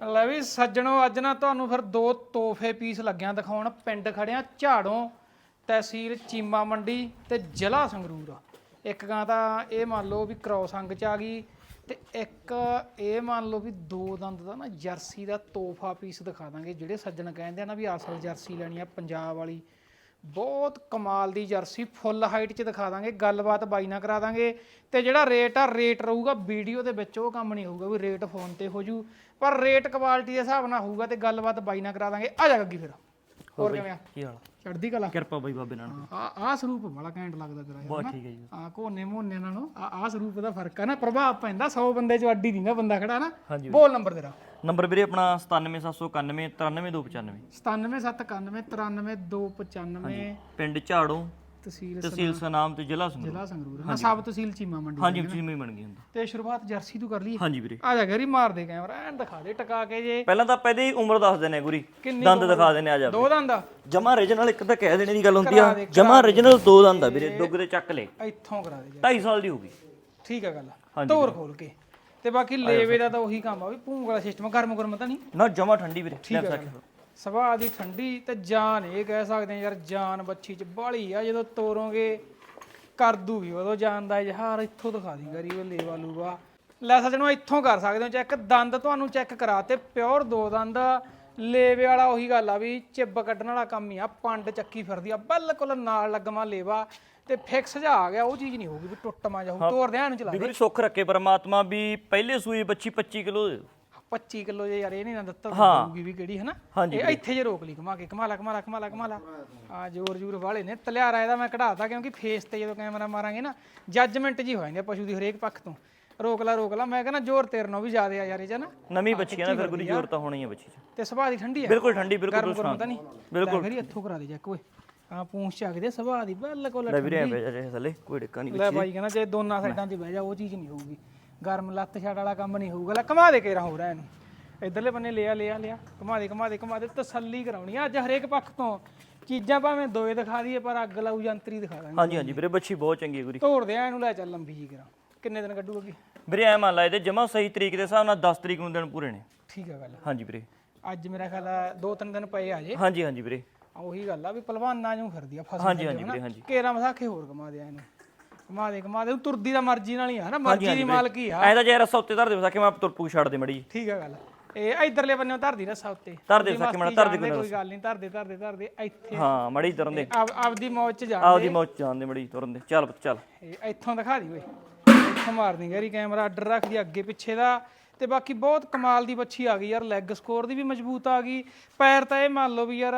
ਲੈ ਵੀ ਸੱਜਣੋ, ਅੱਜ ਨਾ ਤੁਹਾਨੂੰ ਫਿਰ ਦੋ ਤੋਹਫੇ ਪੀਸ ਲੱਗਿਆ ਦਿਖਾਉਣ। ਪਿੰਡ ਖੜਿਆ ਝਾੜੋਂ ਤਹਿਸੀਲ ਚੀਮਾ ਮੰਡੀ ਤੇ ਜ਼ਿਲ੍ਹਾ ਸੰਗਰੂਰ। ਇੱਕ ਗਾਂ ਤਾਂ ਇਹ ਮੰਨ ਲਓ ਵੀ ਕ੍ਰੋਸ ਅੰਗ ਚ ਆ ਗਈ ਤੇ ਇੱਕ ਇਹ ਮੰਨ ਲਓ ਵੀ ਦੋ ਦੰਦ ਦਾ ਨਾ ਜਰਸੀ ਦਾ ਤੋਹਫਾ ਪੀਸ ਦਿਖਾ ਦਾਂਗੇ, ਜਿਹੜੇ ਸੱਜਣ ਕਹਿੰਦੇ ਆ ਨਾ ਵੀ ਅਸਲ ਜਰਸੀ ਲੈਣੀ ਆ ਪੰਜਾਬ ਵਾਲੀ। ਬਹੁਤ ਕਮਾਲ ਦੀ ਜਰਸੀ ਫੁੱਲ ਹਾਈਟ 'ਚ ਦਿਖਾ ਦਾਂਗੇ ਗੱਲਬਾਤ ਬਾਈ ਨਾਲ ਕਰਾ ਦਾਂਗੇ। ਤੇ ਜਿਹੜਾ ਰੇਟ ਆ ਰੇਟ ਰਹੂਗਾ ਵੀਡੀਓ ਦੇ ਵਿੱਚ ਉਹ ਕੰਮ ਨਹੀਂ ਹੋਊਗਾ ਵੀ ਰੇਟ ਫੋਨ ਤੇ ਹੋ ਜੂ। ਪਰ ਰੇਟ ਕੁਆਲਿਟੀ ਦੇ ਹਿਸਾਬ ਨਾਲ ਹੋਊਗਾ ਤੇ ਗੱਲਬਾਤ ਬਾਈ ਨਾਲ ਕਰਾ ਦਾਂਗੇ। ਆ ਜਾ ਗੱਗੀ ਫਿਰ। ਹੋਰ ਕਿਵੇਂ ਆ? ਕੀ ਹਾਲ ਚੜਦੀ ਕਲਾ? ਕਿਰਪਾ ਬਾਈ ਬਾਬੇ ਨਾਨਕ ਆ ਆ ਸਰੂਪ ਬੜਾ ਘੈਂਟ ਲੱਗਦਾ ਤੇਰਾ ਬਹੁਤ ਠੀਕ ਹੈ ਜੀ। ਆ ਕੋਨੇ ਮੋਨੇ ਨਾਲੋਂ ਆ ਆ ਸਰੂਪ ਦਾ ਫ਼ਰਕ ਆ ਨਾ ਪ੍ਰਭਾਵ ਪੈਂਦਾ 100 ਬੰਦੇ ਚ ਅੱਡੀ ਦਿੰਦਾ ਬੰਦਾ ਖੜਾ ਨਾ ਬੋਲ ਨੰਬਰ ਤੇਰਾ। ਨੰਬਰ ਵੀਰੇ ਆਪਣਾ 97791 93295 97791 ਪਿੰਡ ਝਾੜੂ ਤਹਿਸੀਲ ਤਹਿਸੀਲ ਸਨਾਮ। ਤੇ ਜ਼ਿਲ੍ਹਾ ਸੰਗਰੂਰ। ਜ਼ਿਲ੍ਹਾ ਸੰਗਰੂਰ ਹਾਂ ਸਬ ਤਹਿਸੀਲ ਚੀਮਾ ਮੰਡੀ ਹਾਂਜੀ ਚੀਮੇ ਬਣ ਗਈ ਹੁੰਦਾ। ਤੇ ਸ਼ੁਰੂਆਤ ਜਰਸੀ ਤੋਂ ਕਰ ਲਈ ਹਾਂਜੀ ਵੀਰੇ। ਆ ਜਾ ਗਰੀ ਮਾਰ ਦੇ ਕੈਮਰਾ ਐਨ ਦਿਖਾ ਦੇ ਟਕਾ ਕੇ ਜੇ। ਪਹਿਲਾਂ ਤਾਂ ਆਪਾਂ ਇਹਦੀ ਉਮਰ ਦੱਸ ਦਿੰਨੇ ਗੁਰੀ। ਦੰਦ ਦਿਖਾ ਦਿੰਨੇ ਆ ਜਾ ਦੋ ਦੰਦ ਜਮਾ origignal ਇੱਕ ਤਾਂ ਕਹਿ ਦੇਣੇ ਦੀ ਗੱਲ ਹੁੰਦੀ ਆ। ਜਮਾ origignal ਦੋ ਦੰਦ ਆ ਵੀਰੇ ਦੁੱਗ ਦੇ ਚੱਕ ਲੈ। ਇੱਥੋਂ ਕਰਾ ਦੇ ਜੀ। 2.5 ਸਾਲ ਦੀ ਹੋਗੀ ਠੀਕ ਆ ਗੱਲ ਤੋਰ ਖੋਲ ਕੇ। ਤੇ ਬਾਕੀ ਲੇਵੇ ਦਾ ਤਾਂ ਉਹੀ ਕੰਮ ਆ ਵੀ ਭੂੰਗ ਵਾਲਾ ਸਿਸਟਮ ਗਰਮ ਗਰਮ ਤਾਂ ਨਹੀਂ? ਨਾ ਜਮਾ ਠੰਡੀ ਵੀਰੇ ਠੀਕ ਆ ਗੱਲ ਸਵਾਹ ਦੀ ਠੰਡੀ ਤੇ ਜਾਨ ਇਹ ਕਹਿ ਸਕਦੇ ਆ ਯਾਰ ਜਾਨ ਬੱਚੀ ਚ ਬਾਲੀ ਆ ਜਦੋਂ ਤੋਰੋਗੇ ਕਰ ਦੂਗੀ ਉਦੋਂ ਜਾਨ ਦਾ ਇਜ਼ਹਾਰ ਇੱਥੋਂ ਦਿਖਾ ਦੀ ਗਰੀ ਉਹ ਲੇਵਾ ਲੂਵਾ। ਲੈ ਸੱਜਣੋ ਇੱਥੋਂ ਕਰ ਸਕਦੇ ਹੋ ਚੈੱਕ ਦੰਦ ਤੁਹਾਨੂੰ ਚੈੱਕ ਕਰਾ ਤੇ ਪਿਓਰ ਦੋ ਦੰਦ। ਲੇਵੇ ਵਾਲਾ ਉਹੀ ਗੱਲ ਆ ਵੀ ਚਿੱਬ ਕੱਢਣ ਵਾਲਾ ਕੰਮ ਹੀ ਆ ਪੰਡ ਚੱਕੀ ਫਿਰਦੀ ਆ ਬਿਲਕੁਲ ਨਾਲ ਲੱਗਮਾ ਲੇਵਾ ਤੇ ਫਿਕਸ ਜਾ ਆ ਗਿਆ ਉਹ ਚੀਜ਼ ਨਹੀਂ ਹੋਊਗੀ ਵੀ ਟੁੱਟ ਮਾ ਜਾਊ ਤੋਰ ਦੇ ਇਹਨੂੰ ਚਲਾ ਵੀ ਗੁਰੀ ਸੁੱਖ ਰੱਖੇ ਪਰਮਾਤਮਾ ਵੀ ਪਹਿਲੇ ਸੂਈ ਬੱਚੀ 25 ਕਿਲੋ ਦੇ। 25 ਕਿਲੋ ਜੇ ਯਾਰ ਇਹ ਨਹੀਂ ਨਾ ਦਿੱਤਾ ਹੋਊਗੀ ਵੀ ਕਿਹੜੀ ਹਨਾ? ਹਾਂਜੀ ਇਹ ਇੱਥੇ ਜੇ ਰੋਕ ਲਈ ਘੁਮਾ ਕੇ ਘੁਮਾ ਲਾ ਘੁਮਾ ਲਾ ਘੁਮਾ ਲਾ ਘੁਮਾ ਲਾ। ਆ ਜੋਰ ਜੂਰ ਵਾਲੇ ਨੇ ਤਲਿਆਰਾ ਇਹਦਾ ਮੈਂ ਕਢਾਤਾ ਕਿਉਂਕਿ ਫੇਸ ਤੇ ਜਦੋਂ ਕੈਮਰਾ ਮਾਰਾਂਗੇ ਨਾ ਜੱਜਮੈਂਟ ਜੀ ਹੋ ਜਾਂਦੀ ਆ ਪਸ਼ੂ ਦੀ ਹਰੇਕ ਪੱਖ ਤੋਂ। ਰੋਕ ਲਾ ਰੋਕ ਲਾ। ਮੈਂ ਕਹਿੰਦਾ ਜ਼ੋਰ ਤੇਰੇ ਨਾਲੋਂ ਵੀ ਜ਼ਿਆਦਾ ਆ ਯਾਰ ਇਹ ਚ ਨਾ। ਨਵੀਂ ਬੱਚੀ ਆ ਨਾ ਫਿਰ ਗੁਰੀ ਜ਼ੋਰ ਤਾਂ ਹੋਣੀ ਆ ਬੱਚੀ 'ਚ। ਤੇ ਸੁਭਾਅ ਦੀ ਠੰਡੀ ਆ। ਬਿਲਕੁਲ ਠੰਡੀ ਬਿਲਕੁਲ ਗਰਮ ਗਰਮ ਤਾਂ ਨਹੀਂ। ਬਿਲਕੁਲ। ਫਿਰ ਇੱਥੋਂ ਕਰਾ ਦੇ ਜੱਕ ਓਏ। ਆ ਪੂੰਛ ਚੱਕਦੇ ਸੁਭਾਅ ਦੀ ਬਿਲਕੁਲ ਲੈ ਵੀਰੇ ਬਹਿ ਜਾ ਥੱਲੇ ਕੋਈ ਡਿੱਕਾ ਨਹੀਂ ਲੈ ਬਾਈ ਕਹਿੰਦਾ ਜੇ ਦੋਨਾਂ ਸਾਈਡਾਂ ਤੇ ਬਹਿ ਜਾ ਉਹ ਚੀਜ਼ ਨਹੀਂ ਹੋਊਗੀ। ਗਰਮ ਲੱਤ ਛੱਡ ਵਾਲਾ ਕੰਮ ਨਹੀਂ ਹੋਊਗਾ। ਲੈ ਘੁਮਾ ਦੇ ਕੇ ਰਾਂ ਹੋ ਰਿਹਾ ਇਹਨੂੰ। ਇਧਰਲੇ ਬੰਨੇ ਲਿਆ ਲਿਆ ਲਿਆ। ਘੁਮਾ ਦੇ ਘੁਮਾ ਦੇ ਘੁਮਾ ਦੇ ਤਸੱਲੀ ਕਰਾਉਣੀ ਆ। ਅੱਜ ਹਰੇਕ ਪੱਖ ਤੋਂ ਚੀਜ਼ਾਂ ਭਾਵੇਂ ਦੋਏ ਦਿਖਾ ਦਈਏ ਪਰ ਅੱਗ ਲਾਊ ਜੰਤਰੀ ਦਿਖਾ ਦਾਂਗੇ। ਹਾਂਜੀ ਹਾਂਜੀ ਵੀਰੇ ਬੱਚੀ ਬਹੁਤ ਚੰਗੀ ਹੈ ਗੁਰੀ। ਤੋੜ ਦੇ ਇਹਨੂੰ ਲੈ ਚੱਲ ਲੰਬੀ ਜੀ ਕਰਾਂ। ਕਿੰਨੇ ਦਿਨ ਕੱਢੂ ਅੱਗੇ ਵੀਰੇ ਐ ਮੰਨ ਲਾ ਇਹਦੇ ਜਮਾ ਸਹੀ ਤਰੀਕ ਦੇ ਹਿਸਾਬ ਨਾਲ 10 ਤਰੀਕ ਨੂੰ ਦਿਨ ਪੂਰੇ ਨੇ। ਠੀਕ ਆ ਗੱਲ। ਹਾਂਜੀ ਵੀਰੇ। ਅੱਜ ਮੇਰਾ ਖਿਆਲ ਆ ਦੋ ਤਿੰਨ ਦਿਨ ਪਏ ਆ ਜੇ ਹਾਂਜੀ ਹਾਂਜੀ ਵੀਰੇ। ਉਹੀ ਗੱਲ ਆ ਵੀ ਪਹਿਲਵਾਨਾਂ ਨੂੰ ਫਿਰਦੀ ਆ ਫਸਲ ਹਾਂਜੀ ਹਾਂਜੀ ਵੀਰੇ ਹਾਂਜੀ। ਕੇਰਾ ਮਸਾਖੇ ਹੋਰ ਘੁਮਾ ਦੇ ਆ ਇਹਨੂੰ। ਘੁਮਾ ਦੇ ਘੁਮਾ ਦੇ। ਤੁਰਦੀ ਦਾ ਮਰਜ਼ੀ ਨਾਲ ਹੀ ਆ ਨਾ ਮਰਜ਼ੀ ਦੀ ਮਾਲਕੀ ਆ। ਐ ਤਾਂ ਜੇ ਰਸਾ ਉੱਤੇ ਧਰ ਦੇ ਕਿ ਮੈਂ ਤੁਰਪੂ ਛੱਡ ਦੇ ਮੜੀ। ਠੀਕ ਆ ਗੱਲ। ਇਹ ਇਧਰਲੇ ਬੰਨੇ ਧਰਦੀ ਰਸਾ ਉੱਤੇ। ਧਰ ਦੇ ਕਿ ਮੈਂ ਧਰ ਦੇ ਕੋਈ ਗੱਲ ਨਹੀਂ ਧਰਦੇ ਧਰਦੇ ਧਰਦੇ ਇੱਥੇ। ਹਾਂ ਮੜੀ ਤੁਰਨ ਦੇ। ਆਪ ਆਪਦੀ ਮੌਜ ਚ ਜਾ ਆਪਦੀ ਮੌਤ ਜਾਣ ਦੇ ਮੜੀ ਤੁਰਨ ਦੇ। ਚੱਲ ਪੁੱਤ ਚੱਲ। ਇਹ ਇੱਥੋਂ ਦਿਖਾ ਦੀ ਓਏ। ਇੱਥੋਂ ਮਾਰਦੀ ਗੈਰੀ ਕੈਮਰਾ ਅੱਡਰ ਰੱਖਦੀ ਅੱਗੇ ਪਿੱਛੇ ਦਾ। ਤੇ ਬਾਕੀ ਬਹੁਤ ਕਮਾਲ ਦੀ ਬੱਚੀ ਆ ਗਈ ਯਾਰ ਲੈਗ ਸਕੋਰ ਦੀ ਵੀ ਮਜ਼ਬੂਤ ਆ ਗਈ। ਪੈਰ ਤਾਂ ਇਹ ਮੰਨ ਲਓ ਵੀ ਯਾਰ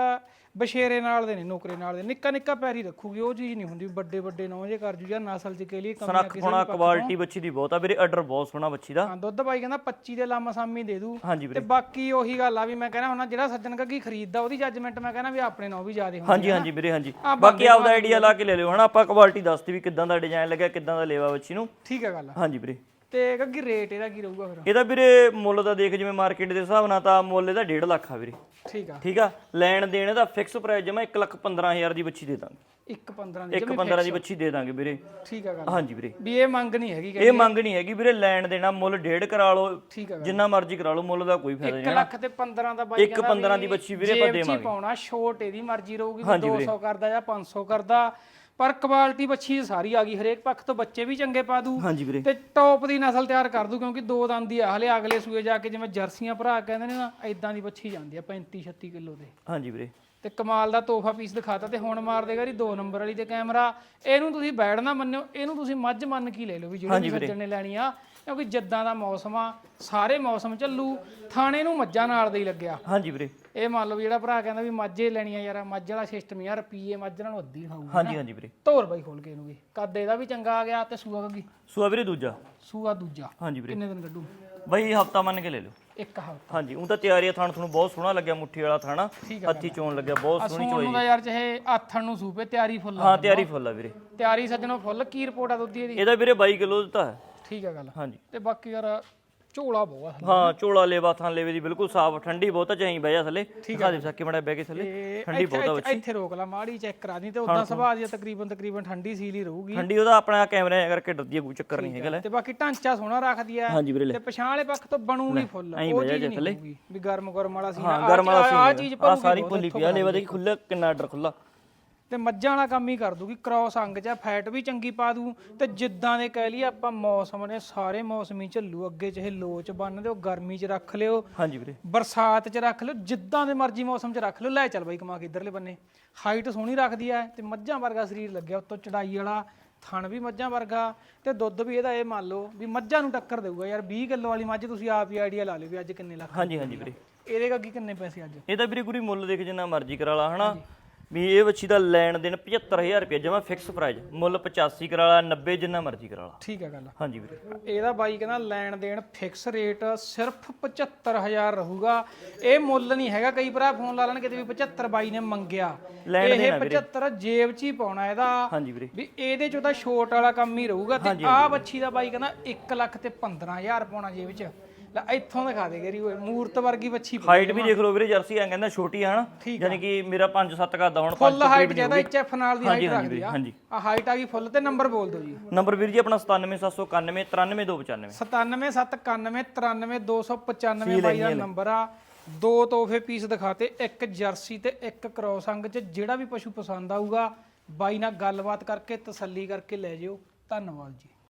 ਬਸ਼ੇਰੇ ਨਾਲ ਦੇ ਨੇ ਨੌਕਰੇ ਨਾਲ ਦੇ ਨਿੱਕਾ ਨਿੱਕਾ ਪੈਰ ਹੀ ਰੱਖੂਗੀ ਉਹ ਚੀਜ਼ ਨਹੀਂ ਹੁੰਦੀ ਵੱਡੇ ਵੱਡੇ ਨੌ ਜੇ ਕਰ ਜੂ ਜਾਂ ਨਸਲ ਚ ਕੇ ਲਈ ਕਮੀਆਂ ਸਨੱਖ ਹੋਣਾ ਕੁਆਲਿਟੀ ਬੱਚੀ ਦੀ ਬਹੁਤ ਆ ਵੀਰੇ ਆਰਡਰ ਬਹੁਤ ਸੋਹਣਾ ਬੱਚੀ ਦਾ। ਹਾਂ ਦੁੱਧ ਬਾਈ ਕਹਿੰਦਾ 25 ਦੇ ਲਾਮਾ ਸਾਮੀ ਦੇ ਦੂ। ਹਾਂਜੀ ਤੇ ਬਾਕੀ ਉਹੀ ਗੱਲ ਆ ਵੀ ਮੈਂ ਕਹਿੰਦਾ ਹੁਣ ਜਿਹੜਾ ਸੱਜਣ ਕੱਗੀ ਖਰੀਦਦਾ ਉਹਦੀ ਜੱਜਮੈਂਟ ਮੈਂ ਕਹਿੰਦਾ ਵੀ ਆਪਣੇ ਨਾਲ ਵੀ ਜ਼ਿਆਦਾ ਹੁੰਦੀ ਹਾਂਜੀ ਹਾਂਜੀ ਵੀਰੇ ਹਾਂਜੀ। ਬਾਕੀ ਆਪਦਾ ਆਈਡੀਆ ਲਾ ਕੇ ਲੈ ਲਿਓ। ਹਨਾ ਆਪਾਂ ਕੁਆਲਿਟੀ ਦੱਸਤੀ ਵੀ ਕਿੱਦਾਂ ਦਾ ਡਿਜ਼ਾਈਨ ਲੱਗਿਆ ਕਿੱਦਾਂ ਦਾ ਲੇਵਾ ਬੱਚੀ ਨੂੰ। ਠੀਕ ਹੈ ਗੱਲ ਹਾਂਜੀ ਵੀਰੇ। ਤੇ ਕੱਗੀ ਰੇਟ ਇਹਦਾ ਕੀ ਰਹੂਗਾ ਫਿਰ? ਇਹਦਾ ਵੀਰੇ ਮੁੱਲ ਦਾ ਦੇਖ ਜਿਵੇਂ ਮਾਰਕੀਟ ਦੇ ਹਿਸਾਬ ਨਾਲ ਤਾਂ ਮੁੱਲ ਇਹਦਾ 1.5 ਲੱਖ ਆ ਵੀਰੇ। ਠੀਕ ਆ। ਠੀਕ ਆ? ਲੈਣ ਦੇਣ ਇਹਦਾ ਫਿਕਸ ਪ੍ਰਾਈਸ ਜਮਾ 1 ਲੱਖ 15000 ਦੀ ਬੱਚੀ ਦੇ ਦਾਂਗੇ। 1 15 ਦੀ 1 15 ਦੀ ਬੱਚੀ ਦੇ ਦਾਂਗੇ ਵੀਰੇ। ਠੀਕ ਆ ਗੱਲ। ਹਾਂਜੀ ਵੀਰੇ। ਵੀ ਇਹ ਮੰਗ ਨਹੀਂ ਹੈਗੀ ਇਹ ਮੰਗ ਨਹੀਂ ਹੈਗੀ ਵੀਰੇ ਲੈਣ ਦੇਣਾ ਮੁੱਲ 1.5 ਕਰਾ ਲਓ ਜਿੰਨਾ ਮਰਜ਼ੀ ਕਰਾ ਲਓ ਮੁੱਲ ਦਾ ਕੋਈ ਫਾਇਦਾ ਨਹੀਂ 1 ਲੱਖ ਤੇ 15 ਦਾ ਬਾਈ 1 15 ਦੀ ਬੱਚੀ ਵੀਰੇ ਆਪਾਂ ਦੇਵਾਂਗੇ। ਪਾਉਣਾ ਛੋਟ ਇਹਦੀ ਮਰਜ਼ੀ ਰਹੂਗੀ ਵੀ 200 ਕਰਦਾ ਜਾਂ 500 ਕਰਦਾ। ਪਰ ਕੁਆਲਿਟੀ ਬੱਚੀ ਸਾਰੀ ਆ ਗਈ ਹਰੇਕ ਪੱਖ ਤੋਂ ਬੱਚੇ ਵੀ ਚੰਗੇ ਪਾ ਦੂ। ਹਾਂਜੀ ਵੀਰੇ। ਤੇ ਟੌਪ ਦੀ ਨਸਲ ਤਿਆਰ ਕਰ ਦੂ ਕਿਉਂਕਿ ਦੋ ਦੰਦ ਦੀ ਆ। ਹਲੇ ਅਗਲੇ ਸੂਏ ਜਾ ਕੇ ਜਿਵੇਂ ਜਰਸੀਆਂ ਭਰਾ ਕਹਿੰਦੇ ਨੇ ਨਾ ਐਦਾਂ ਦੀ ਬੱਚੀ ਜਾਂਦੀ ਆ 35 36 ਕਿਲੋ ਦੇ। ਹਾਂਜੀ ਵੀਰੇ। ਤੇ ਕਮਾਲ ਦਾ ਤੋਹਫਾ ਪੀਸ ਦਿਖਾਤਾ ਤੇ ਹੁਣ ਮਾਰ ਦੇਗਾ ਜੀ 2 ਨੰਬਰ ਵਾਲੀ ਤੇ ਕੈਮਰਾ ਇਹਨੂੰ ਤੁਸੀਂ ਬੈਡ ਨਾ ਮੰਨਿਓ ਇਹਨੂੰ ਤੁਸੀਂ ਮੱਝ ਮੰਨ ਕੇ ਲੈ ਲਓ ਵੀ ਜਿਹੜੇ ਸੱਜਣ ਨੇ ਲੈਣੀ ਆ ਕਿਉਂਕਿ ਜਿੱਦਾਂ ਦਾ ਮੌਸਮ ਆ ਸਾਰੇ ਮੌਸਮ ਚੱਲੂ ਥਾਣੇ ਨੂੰ ਮੱਝਾਂ ਨਾਲ ਦਾ ਹੀ ਲੱਗਿਆ। ਹਾਂਜੀ ਵੀਰੇ। ਇਹ ਮੰਨ ਲਓ ਵੀ ਜਿਹੜਾ ਭਰਾ ਕਹਿੰਦਾ ਵੀ ਮੱਝੇ ਲੈਣੀ ਆ ਯਾਰ ਮੱਝ ਵਾਲਾ ਸਿਸਟਮ ਯਾਰ ਰੁਪਈਏ ਮੱਝ ਨਾਲ ਅੱਧੀ ਖਾਊਗਾ ਹਾਂਜੀ ਹਾਂਜੀ ਵੀਰੇ। ਧੋਰ ਬਾਈ ਖੋਲ ਕੇ ਇਹਨੂੰ ਵੀ। ਕੱਦ ਇਹਦਾ ਵੀ ਚੰਗਾ ਆ ਗਿਆ ਤੇ ਸੂਆ ਕੱਗੀ ਸੂਆ ਵੀਰੇ ਦੂਜਾ। ਸੂਆ ਦੂਜਾ। ਹਾਂਜੀ ਵੀਰੇ। ਕਿੰਨੇ ਦਿਨ ਕੱਢੂ? ਬਾਈ ਹਫਤਾ ਮੰਨ ਕੇ ਲੈ ਲਓ। ਇੱਕ ਹਫ਼ਤਾ। ਹਾਂਜੀ ਉਹ ਤਾਂ ਤਿਆਰੀ ਆ ਥਾਣ ਤੁਹਾਨੂੰ ਬਹੁਤ ਸੋਹਣਾ ਲੱਗਿਆ ਮੁੱਠੀ ਵਾਲਾ ਥਾਣਾ। ਹੱਥੀ ਚੋਣ ਲੱਗਿਆ ਬਹੁਤ ਸੋਹਣੀ ਸੋਨ ਨੂੰ ਦਾ ਯਾਰ ਚਾਹੇ ਆਥਣ ਨੂੰ ਸੂਪੇ ਤਿਆਰੀ ਫੁੱਲ। ਹਾਂ ਤਿਆਰੀ ਫੁੱਲ ਆ ਵੀਰੇ। ਤਿਆਰੀ ਸੱਜਣੋ ਫੁੱਲ ਕੀ ਰਿਪੋਰਟ ਆ ਦੁੱਧ ਦੀ ਇਹਦੀ? ਇਹਦਾ ਵੀਰੇ 22 ਕਿਲੋ ਦਿੱਤਾ ਹੈ। ਠੀਕ ਆ ਗੱਲ। ਹਾਂਜੀ। ਤੇ ਬਾਕੀ ਯਾਰ ਝੋਲਾ ਬਹੁਤ ਆ ਹਾਂ ਝੋਲਾ ਲੇਵਾ ਥਾਂ ਲੇਵੇ ਦੀ ਬਿਲਕੁਲ ਸਾਫ਼ ਠੰਡੀ ਬਹੁਤ ਚਾਹੀ ਬਹਿ ਜਾ ਥੱਲੇ। ਦਿਖਾ ਦੇ ਸਕੇ ਮੜਾ ਬਹਿ ਕੇ ਥੱਲੇ। ਠੰਡੀ ਬਹੁਤ ਆ ਇੱਥੇ- ਇੱਥੇ ਰੋਕ ਲਾ ਮਾੜੀ ਚੈੱਕ ਕਰਾ ਦੀ ਤੇ ਉਦਾਂ ਸੁਭਾਅ ਦੀ ਤਕਰੀਬਨ ਤਕਰੀਬਨ ਠੰਡੀ ਸੀਲ ਹੀ ਰਹੂਗੀ। ਠੰਡੀ ਉਹਦਾ ਆਪਣਾ ਕੈਮਰਾ ਕਰਕੇ ਡਰਦੀ ਆ ਕੋਈ ਚੱਕਰ ਨਹੀਂ ਹੈਗਾ ਲੈ। ਤੇ ਬਾਕੀ ਢਾਂਚਾ ਸੋਹਣਾ ਰੱਖਦੀ ਆ। ਲੈ। ਤੇ ਪਛਾਣ ਵਾਲੇ ਪੱਖ ਤੋਂ ਬਣੂਗੀ ਫੁੱਲ। ਐਂ ਉਹ ਚੀਜ਼ ਨਹੀਂ। ਹੋਊਗੀ ਵੀ ਗਰਮ ਗਰਮ ਵਾਲਾ ਸੀ ਹਾਂ ਗਰਮ ਵਾਲਾ ਆ। ਸੀ ਚੀਜ਼ ਆ ਭਰੂਗੀ ਸਾਰੀ ਭੁੱਲੀ ਪਿਆ ਲੇਵਾ ਦੇ ਖੁੱਲਾ ਕਿੰਨਾ ਆਰਡਰ ਖੁੱਲਾ ਤੇ ਮੱਝਾਂ ਵਾਲਾ ਕੰਮ ਹੀ ਕਰ ਦੂਗੀ ਕ੍ਰੋਸ ਅੰਗ ਚ ਫੈਟ ਵੀ ਚੰਗੀ ਪਾ ਦੂ ਤੇ ਜਿੱਦਾਂ ਦੇ ਕਹਿ ਲਈਏ ਆਪਾਂ ਮੌਸਮ ਨੇ ਸਾਰੇ ਮੌਸਮੀ ਝੱਲੂ ਅੱਗੇ ਚਾਹੇ ਲੋ ਚ ਬੰਨ ਦਿਓ ਗਰਮੀ ਚ ਰੱਖ ਲਿਓ ਹਾਂਜੀ ਵੀਰੇ। ਬਰਸਾਤ ਚ ਰੱਖ ਲਿਓ ਜਿੱਦਾਂ ਦੇ ਮਰਜ਼ੀ ਮੌਸਮ ਚ ਰੱਖ ਲਿਓ ਲੈ ਚੱਲ ਬਾਈ ਕਮਾ ਕੇ ਇਧਰਲੇ ਬੰਨੇ। ਹਾਈਟ ਸੋਹਣੀ ਰੱਖਦੀ ਐ ਤੇ ਮੱਝਾਂ ਵਰਗਾ ਸਰੀਰ ਲੱਗਿਆ ਉੱਤੋਂ ਚੜਾਈ ਵਾਲਾ ਥਣ ਵੀ ਮੱਝਾਂ ਵਰਗਾ ਤੇ ਦੁੱਧ ਵੀ ਇਹਦਾ ਇਹ ਮੰਨ ਲਓ ਵੀ ਮੱਝਾਂ ਨੂੰ ਟੱਕਰ ਦੇਊਗਾ ਯਾਰ 20 ਕਿਲੋ ਵਾਲੀ ਮੱਝ ਤੁਸੀਂ ਆਪ ਹੀ ਆਈਡੀਆ ਲਾ ਲਿਓ ਵੀ ਅੱਜ ਕਿੰਨੇ ਲੱਖ ਹਾਂਜੀ ਹਾਂਜੀ ਵੀਰੇ। ਇਹਦੇ ਅੱਗੇ ਕਿੰਨੇ ਪੈਸੇ ਅੱਜ? ਇਹਦਾ ਵੀਰੇ ਗੁਰੀ ਮੁੱਲ ਦੇਖ ਜਿੰਨਾ ਮਰਜ਼ੀ ਕਰਾ ਲਾ ਹਨਾ? ਵੀ ਇਹ ਵੱਛੀ ਦਾ ਲੈਣ ਦੇਣ 75000 ਰੁਪਏ ਜਮਾ ਫਿਕਸ ਪ੍ਰਾਈਸ ਮੁੱਲ 85 ਕਰਾ ਲਾ 90 ਜਿੰਨਾ ਮਰਜ਼ੀ ਕਰਾ ਲਾ। ਠੀਕ ਹੈ ਗੱਲ। ਹਾਂਜੀ ਵੀਰੇ। ਇਹਦਾ ਬਾਈ ਕਹਿੰਦਾ ਲੈਣ ਦੇਣ ਫਿਕਸ ਰੇਟ ਸਿਰਫ 75000 ਰਹੂਗਾ। ਇਹ ਮੁੱਲ ਨਹੀਂ ਹੈਗਾ ਕਈ ਭਰਾ ਫੋਨ ਲਾ ਲੈਣ ਕਿਤੇ ਵੀ 75 ਬਾਈ ਨੇ ਮੰਗਿਆ। ਇਹ 75 ਜੇਬ 'ਚ ਹੀ ਪਾਉਣਾ ਇਹਦਾ। ਹਾਂਜੀ ਵੀਰੇ। ਵੀ ਇਹਦੇ 'ਚੋਂ ਤਾਂ ਛੋਟ ਵਾਲਾ ਕੰਮ ਹੀ ਰਹੂਗਾ ਤੇ ਆਹ ਬੱਚੀ ਦਾ ਬਾਈ ਕਹਿੰਦਾ 1 ਲੱਖ ਤੇ 15000 ਪਾਉਣਾ ਜੇਬ 'ਚ। ਲੈ ਇੱਥੋਂ ਦਿਖਾ ਦੇ ਗਰੀ ਓਏ ਮੂਰਤ ਵਰਗੀ ਬੱਚੀ ਪਈ। ਹਾਈਟ ਵੀ ਦੇਖ ਲਓ ਵੀਰੇ ਜਰਸੀ ਐ ਕਹਿੰਦਾ ਛੋਟੀ ਆ ਹਨਾ। ਯਾਨੀ ਕਿ ਮੇਰਾ 5-7 ਕਰਦਾ ਹੁਣ 5 ਫੁੱਲ ਹਾਈਟ ਜਿਹਦਾ ਐਚਐਫ ਨਾਲ ਦੀ ਹਾਈਟ ਹਾਂਜੀ ਰੱਖਦੀ ਵੀਰੇ ਆ ਹਾਂਜੀ। ਆ ਹਾਈਟ ਆ ਗਈ ਫੁੱਲ ਤੇ ਨੰਬਰ ਬੋਲ ਦਿਓ ਜੀ। ਨੰਬਰ ਵੀਰ ਜੀ ਆਪਣਾ 97791 93295 97799295 ਬਾਈ ਦਾ ਨੰਬਰ ਆ। ਦੋ ਤੋਹਫੇ ਪੀਸ ਦਿਖਾਤੇ ਇੱਕ ਜਰਸੀ ਤੇ ਇੱਕ ਕ੍ਰੋਸ ਅੰਗ ਚ ਜਿਹੜਾ ਵੀ ਪਸ਼ੂ ਪਸੰਦ ਆਊਗਾ ਬਾਈ ਨਾਲ ਗੱਲਬਾਤ ਕਰਕੇ ਤਸੱਲੀ ਕਰਕੇ ਲੈ ਜਿਓ। ਧੰਨਵਾਦ ਜੀ।